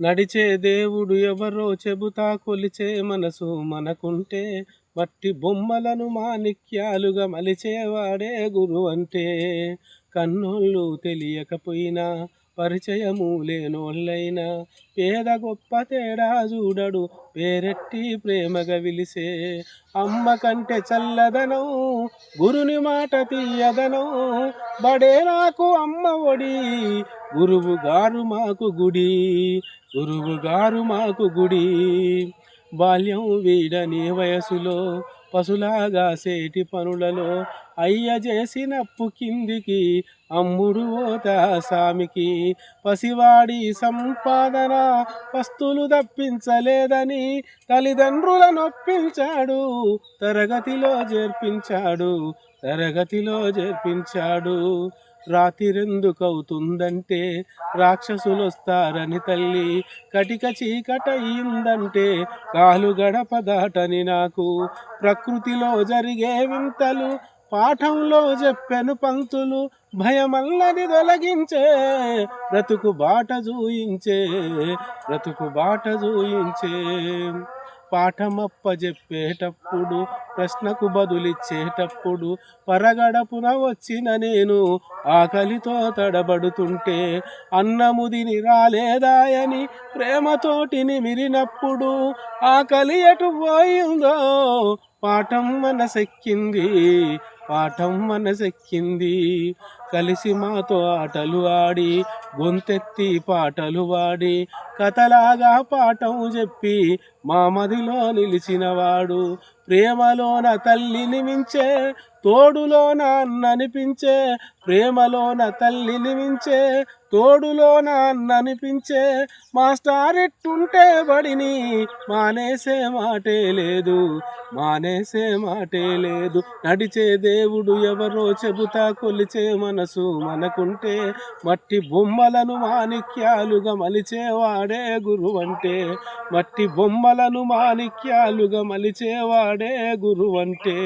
నడిచే దేవుడు ఎవరో చెబుతా కొలిచే మనసు మనకుంటే మట్టి బొమ్మలను మాణిక్యాలుగా మలిచేవాడే గురు అంటే కన్నోళ్ళు తెలియకపోయినా పరిచయము లేనోళ్ళైనా పేద గొప్ప తేడా చూడడు. పేరెట్టి ప్రేమగా విలిసే అమ్మ కంటే చల్లదనం గురుని మాట తీయదనం. బడే నాకు అమ్మ ఒడి గురువు గారు మాకు గుడి గురువు గారు మాకు గుడి. బాల్యం వీడని వయసులో పశులాగా సేటి పనులలో అయ్య చేసినప్పు కిందికి అమ్ముడు ఓత సామికి. పసివాడి సంపాదన వస్తువులు తప్పించలేదని తల్లిదండ్రుల నొప్పించాడు తరగతిలో చేర్పించాడు తరగతిలో చేర్పించాడు. రాతిరెందుకవుతుందంటే రాక్షసులు వస్తారని తల్లి. కటిక చీకటయిందంటే కాలు గడప దాటని నాకు. ప్రకృతిలో జరిగే వింతలు పాఠంలో చెప్పెను పంక్తులు భయమల్లది తొలగించే బ్రతుకు బాట చూయించే బ్రతుకు బాట చూయించే పాఠమప్ప చెప్పేటప్పుడు ప్రశ్నకు బదులిచ్చేటప్పుడు పరగడపున వచ్చిన నేను ఆకలితో తడబడుతుంటే అన్నముదిని రాలేదాయని ప్రేమతోటిని మిరినప్పుడు ఆకలి ఎటు పోయిందో పాఠం మనసెక్కింది పాఠం మనసెక్కింది. కలిసి మాతో ఆటలు ఆడి గొంతెత్తి పాటలు వాడి కథలాగా పాఠం చెప్పి మా మదిలో నిలిచినవాడు. ప్రేమలోన తల్లిని మించే తోడులోన అన్ననిపించే ప్రేమలోన తల్లిని మించే తోడులోన అన్ననిపించే మాస్టర్ ఎట్టుంటే బడిని మానేసే మాటే లేదు మానేసే మాటే లేదు. నడిచే దేవుడు ఎవరో చెబుతా కొలిచే మనసు మనకుంటే మట్టి బొమ్మలను మాణిక్యాలుగా మలిచేవాడే గురువంటే మట్టి బొమ్మలను మాణిక్యాలుగా మలిచేవాడే గురువంటే.